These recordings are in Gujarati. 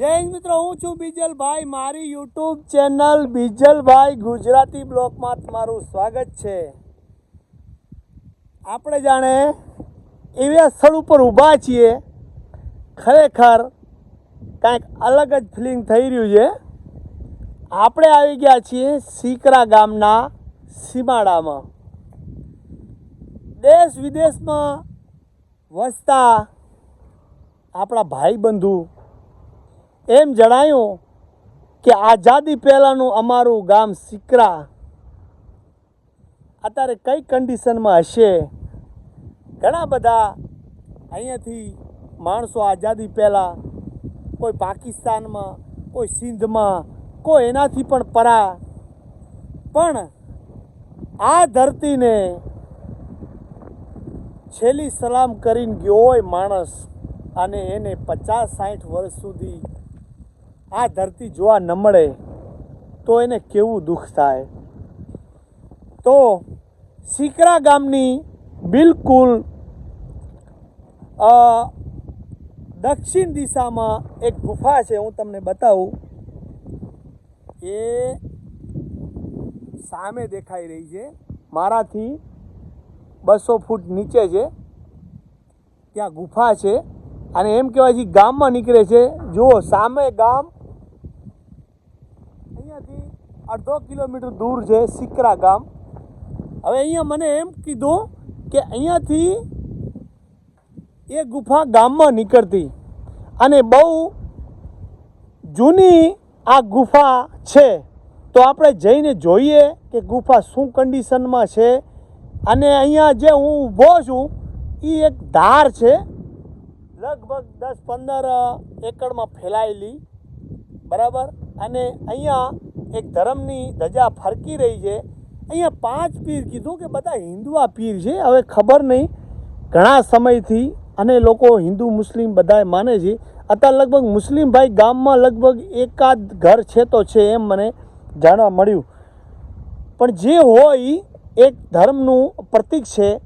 જય હિન્દ મિત્રો, હું છું બીજલભાઈ. મારી યુટ્યુબ ચેનલ બીજલભાઈ ગુજરાતી બ્લોગમાં તમારું સ્વાગત છે. આપણે જાણે એવા સ્થળ ઉપર ઊભા છીએ. ખરેખર કાંઈક અલગ જ ફિલિંગ થઈ રહ્યું છે. આપણે આવી ગયા છીએ સીકરા ગામના સીમાડામાં. દેશ વિદેશમાં વસતા આપણા ભાઈબંધુ એમ જણાયું કે આઝાદી પહેલાંનું અમારું ગામ સિકરા અત્યારે કઈ કન્ડિશનમાં હશે? ઘણા બધા અહીંયાથી માણસો આઝાદી પહેલાં કોઈ પાકિસ્તાનમાં, કોઈ સિંધમાં, કોઈ એનાથી પણ પરા. પણ આ ધરતીને છેલ્લી સલામ કરીને ગયો હોય માણસ અને એને પચાસ સાઠ વર્ષ સુધી આ ધરતી જોવા ન મળે, તો એને કેવું દુઃખ થાય? તો સિકરા ગામની બિલકુલ દક્ષિણ દિશામાં એક ગુફા છે, હું તમને બતાવું. એ સામે દેખાઈ રહી છે. મારાથી બસો ફૂટ નીચે છે. ત્યાં ગુફા છે. અને એમ કહેવાય છે ગામમાં નીકળે છે. જુઓ, સામે ગામ અડધો કિલોમીટર દૂર છે સિકરા ગામ. હવે અહીંયા મને એમ કીધું કે અહીંયાથી એ ગુફા ગામમાં નીકળતી. અને બહુ જૂની આ ગુફા છે. તો આપણે જઈને જોઈએ કે ગુફા શું કન્ડિશનમાં છે. અને અહીંયા જે હું ઊભો છું એ એક ધાર છે. લગભગ દસ પંદર એકડમાં ફેલાયેલી. બરાબર? અને અહીંયા એક ધર્મની ધજા ફરકી રહી છે. અહીંયા પાંચ પીર કીધું કે બધા હિન્દુઆ પીર છે. હવે ખબર નહીં. ઘણા સમયથી અને લોકો હિન્દુ, મુસ્લિમ બધાએ માને છે. અત્યારે લગભગ મુસ્લિમ ભાઈ ગામમાં લગભગ એકાદ ઘર છે તો છે એમ મને જાણવા મળ્યું. પણ જે હોય એક ધર્મનું પ્રતીક છે.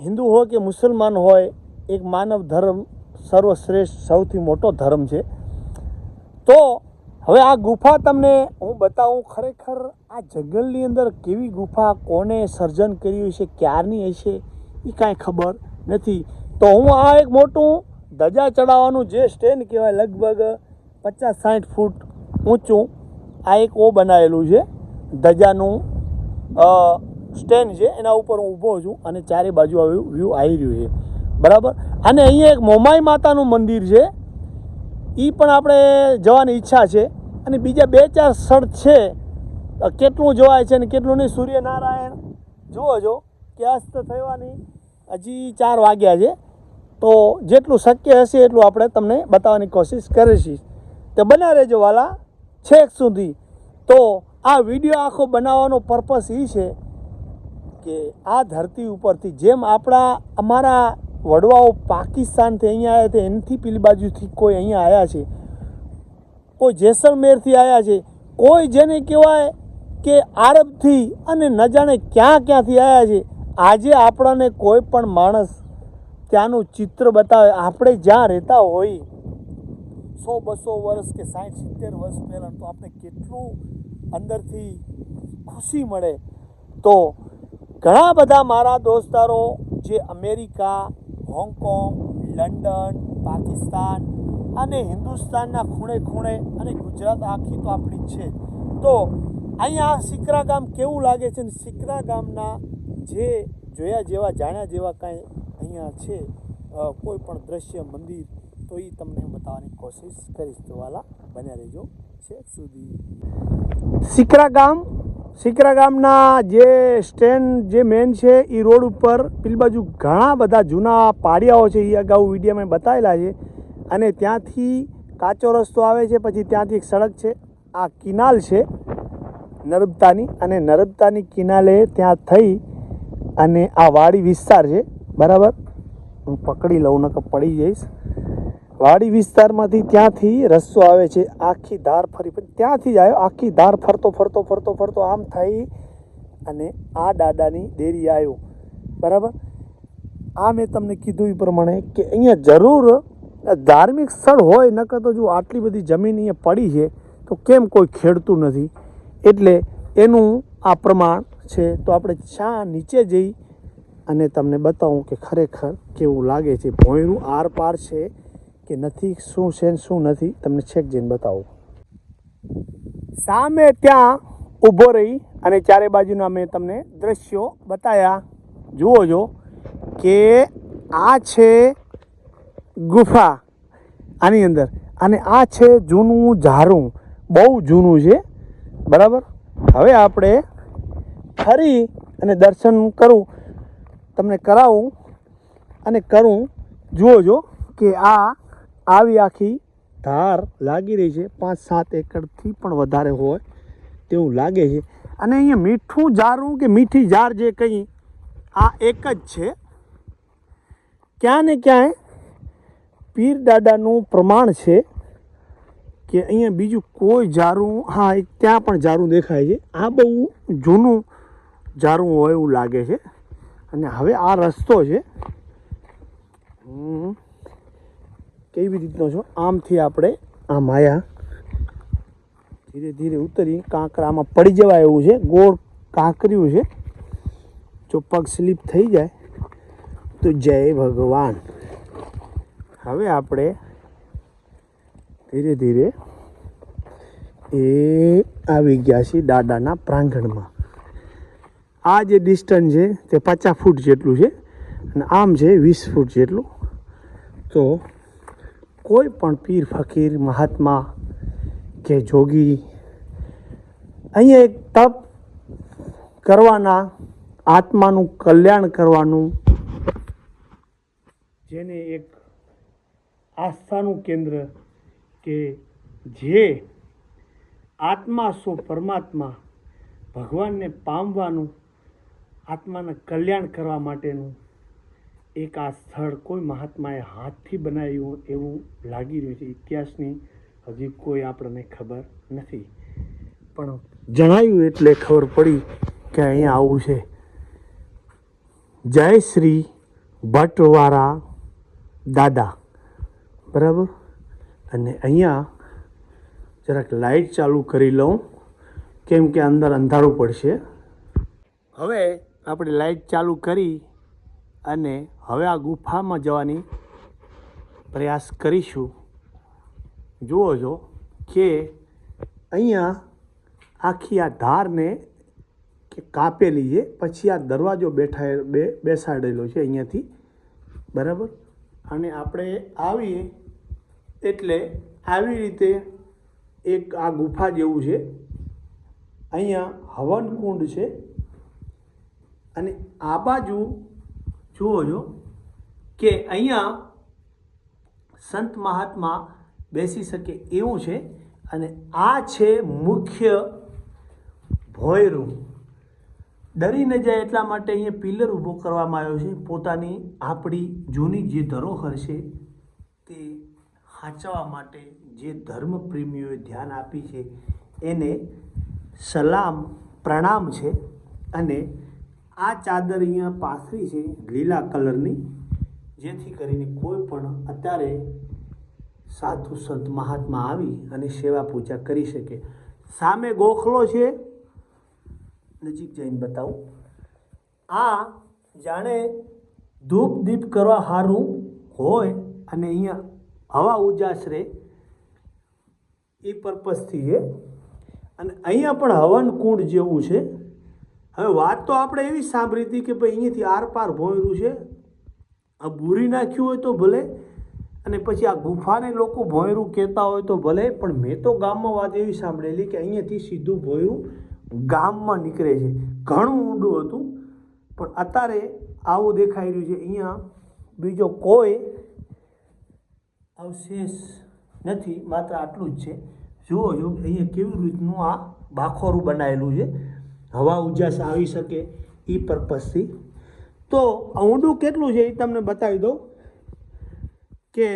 હિન્દુ હોય કે મુસલમાન હોય, એક માનવ ધર્મ સર્વશ્રેષ્ઠ સૌથી મોટો ધર્મ છે. તો હવે આ ગુફા તમને હું બતાવું ખરેખર આ જંગલની અંદર કેવી ગુફા, કોને સર્જન કર્યું છે, ક્યારની હશે એ કાંઈ ખબર નથી. તો હું આ એક મોટું ધજા ચડાવવાનું જે સ્ટેન્ડ કહેવાય, લગભગ પચાસ સાઠ ફૂટ ઊંચું, આ એક ઓ બનાવેલું છે. ધજાનું સ્ટેન્ડ છે, એના ઉપર હું ઊભો છું અને ચારે બાજુ આવ્યું વ્યૂ આવી રહ્યું છે. બરાબર? અને અહીંયા એક મોમાઈ માતાનું મંદિર છે. એ પણ આપણે જવાની ઈચ્છા છે. અને બીજા બે ચાર સ્થળ છે કેટલું જોવાય છે અને કેટલું નહીં, સૂર્યનારાયણ. જુઓ જો કે અસ્ત થવાની. હજી ચાર વાગ્યા છે. તો જેટલું શક્ય હશે એટલું આપણે તમને બતાવવાની કોશિશ કરીશું. તો બના રહેજો વાલા છેક સુધી. તો આ વીડિયો આખો બનાવવાનો પર્પસ એ છે કે આ ધરતી ઉપરથી જેમ આપણા, અમારા વડવાઓ પાકિસ્તાનથી અહીંયા આવ્યા હતા એનથી પેલી બાજુથી કોઈ અહીંયા આવ્યા છે. કોઈ જેસલમેરથી આવ્યા છે. કોઈ જેને કહેવાય કે આરબથી અને ન જાણે ક્યાં ક્યાંથી આવ્યા છે. આજે આપણને કોઈ પણ માણસ ત્યાંનું ચિત્ર બતાવે. આપણે જ્યાં રહેતા હોઈ સો બસો વર્ષ કે સાઠ સિત્તેર વર્ષ પહેલાં તો આપણે કેટલું અંદરથી ખુશી મળે. તો ઘણા બધા મારા દોસ્તારો જે અમેરિકા હોંગકોંગ, લંડન, પાકિસ્તાન અને હિન્દુસ્તાનના ખૂણે ખૂણે અને ગુજરાત આખી તો આપણી જ છે. તો અહીંયા સિકરા ગામ કેવું લાગે છે ને સિકરા ગામના જે જોયા જેવા, જાણ્યા જેવા કાંઈ અહીંયા છે કોઈ પણ દ્રશ્ય, મંદિર, તો એ તમને બતાવવાની કોશિશ કરીશ. તો વાલા બન્યા રહેજો છેક સુધી. સિકરા ગામ સિકરા ગામના જે સ્ટેન્ડ જે મેન છે એ રોડ ઉપર પેલી બાજુ ઘણા બધા જૂના પાડિયાઓ છે એ અગાઉ વિડીયોમાં બતાવેલા છે. અને ત્યાંથી કાચો રસ્તો આવે છે, પછી ત્યાંથી એક સડક છે, આ કિનાલ છે, નર્મદાની. અને નર્મદાની કિનાલે ત્યાં થઈ અને આ વાડી વિસ્તાર છે, બરાબર? હું પકડી લઉં, નકર પડી જઈશ. વાડી વિસ્તારમાંથી ત્યાંથી રસ્તો આવે છે, આખી ધાર ફરી ત્યાંથી જ આવ્યો. આખી ધાર ફરતો ફરતો ફરતો ફરતો આમ થઈ અને આ દાદાની ડેરી આવ્યો. બરાબર? આ મેં તમને કીધું એ પ્રમાણે કે અહીંયા જરૂર ધાર્મિક સ્થળ હોય, નકર તો જો આટલી બધી જમીન અહીંયા પડી છે, તો કેમ કોઈ ખેડતું નથી? એટલે એનું આ પ્રમાણ છે. તો આપણે ચા નીચે જઈ અને તમને બતાવું કે ખરેખર કેવું લાગે છે. ભોંયરું આરપાર છે. કે નથી, શું છે શું નથી, તમને છેક જઈને બતાવું. સામે ત્યાં ઊભો રહી અને ચારે બાજુના મેં તમને દ્રશ્યો બતાવ્યા જુઓ છો કે આ છે ગુફા આની અંદર અને આ છે જૂનું ઝારું બહુ જૂનું છે, બરાબર? હવે આપણે ફરી અને દર્શન કરું, તમને કરાવું અને કરું. જુઓ જો કે આ આવી આખી ધાર લાગી રહી છે. પાંચ, સાત એકરથી પણ વધારે હોય તેવું લાગે છે. અને અહીંયા મીઠું ઝારું કે મીઠી ઝાર જે કંઈ, આ એક જ છે. ક્યાં ને ક્યાંય પીર દાદાનું પ્રમાણ છે કે અહીંયા બીજું કોઈ ઝારું હા ત્યાં પણ ઝારું દેખાય છે. આ બહુ જૂનું ઝારું હોય એવું લાગે છે. અને હવે આ રસ્તો છે. હમ. કેવી રીતનો છો? આમથી આપણે આમ આયા ધીરે ધીરે ઉતરી કાંકરામાં પડી જવાય એવું છે. ગોળ કાંકર્યું છે. જો પગ સ્લીપ થઈ જાય, તો જય ભગવાન. હવે આપણે ધીરે ધીરે એ આવી ગયા છીએ દાદાના પ્રાંગણમાં. આ જે ડિસ્ટન્સ છે તે પચાસ ફૂટ જેટલું છે અને આમ છે વીસ ફૂટ જેટલું. તો કોઈ પણ પીર ફકીર, મહાત્મા કે જોગી, અહીંયા એક તપ કરવાના, આત્માનું કલ્યાણ કરવાનું, જેને એક આસ્થાનું કેન્દ્ર કે જે આત્મા સો પરમાત્મા ભગવાનને પામવાનું, આત્માના કલ્યાણ કરવા માટેનું એક આ સ્થળ કોઈ મહાત્માએ હાથથી બનાવ્યું એવું લાગી રહ્યું છે. ઇતિહાસની હજી કોઈ આપણને ખબર નથી. પણ જણાવ્યું એટલે ખબર પડી કે અહીંયા આવું છે. જય શ્રી ભટ્ટવાળા દાદા. બરાબર? અને અહીંયા જરાક લાઈટ ચાલુ કરી લઉં, કેમ કે અંદર અંધારું પડશે. હવે આપણે લાઈટ ચાલુ કરી અને હવે આ ગુફામાં જવાની પ્રયાસ કરીશું. જુઓ છો કે અહીંયા આખી આ ધારને કે કાપેલી છે. પછી આ દરવાજો બેઠા બે બેસાડેલો છે અહીંયાથી. બરાબર? અને આપણે આવીએ એટલે આવી રીતે એક આ ગુફા જેવું છે. અહીંયા હવનકુંડ છે. અને આ બાજુ જુઓ છો કે અહીંયા સંત મહાત્મા બેસી શકે એવું છે અને આ છે મુખ્ય ભોયરું ડરી ન જાય એટલા માટે અહીંયા પિલર ઊભો કરવામાં આવ્યો છે. પોતાની આપણી જૂની જે ધરોહર છે તે સાચવવા માટે જે ધર્મપ્રેમીઓએ ધ્યાન આપી છે, એને સલામ, પ્રણામ છે અને આ ચાદર અહીંયા પાથરી છે, લીલા કલરની, જેથી કરીને કોઈ પણ અત્યારે સાધુ સંત મહાત્મા આવી અને સેવા પૂજા કરી શકે. સામે ગોખલો છે. નજીક જઈને બતાવું. આ જાણે ધૂપ દીપ કરવા સારું હોય અને અહીંયા હવા ઉજાસ રહે એ પર્પઝથી છે. અને અહીંયા પણ હવન કુંડ જેવું છે. હવે વાત તો આપણે એવી સાંભળી હતી કે ભાઈ અહીંયાથી આરપાર ભોંયરું છે. આ બુરી નાખ્યું હોય તો ભલે, અને પછી આ ગુફાને લોકો ભોંયરું કહેતા હોય તો ભલે, પણ મેં તો ગામમાં વાત એવી સાંભળેલી કે અહીંયાથી સીધું ભોંયરું ગામમાં નીકળે છે. ઘણું ઊંડું હતું, પણ અત્યારે આવું દેખાઈ રહ્યું છે. અહીંયા બીજો કોઈ અવશેષ નથી, માત્ર આટલું જ છે. જુઓ જો અહીંયા કેવી રીતનું આ બાખોરું બનાવેલું છે. હવા ઉજાસ આવી શકે એ પર્પઝથી તો ઊંડું કેટલું છે એ તમને બતાવી દઉં કે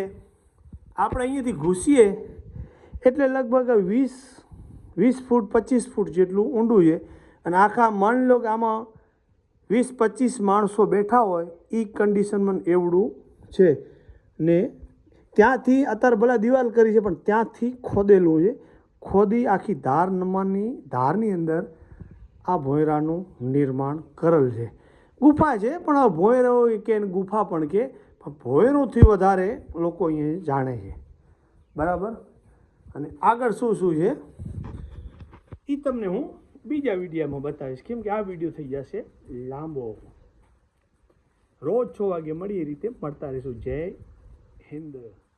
આપણે અહીંયાથી ઘૂસીએ એટલે લગભગ વીસ વીસ ફૂટ, પચીસ ફૂટ જેટલું ઊંડું છે. અને આખા માની લો કે આમાં વીસ, પચીસ માણસો બેઠા હોય એ કન્ડિશનમાં એવડું છે. ને ત્યાંથી અત્યારે ભલા દિવાલ કરી છે પણ ત્યાંથી ખોદેલું છે. ખોદી આખી ધાર નમાની, ધારની અંદર આ ભોંયરાનું નિર્માણ કરેલ છે. ગુફા છે, પણ આ ભોંયરો કે ગુફા પણ કે ભોંયરોથી વધારે લોકો અહીંયા જાણે છે. બરાબર? અને આગળ શું શું છે? એ તમને હું બીજા વિડીયામાં બતાવીશ. કેમ કે આ વીડિયો થઈ જશે લાંબો. રોજ છ વાગે એ રીતે. મળતા રહીશું. જય હિન્દ.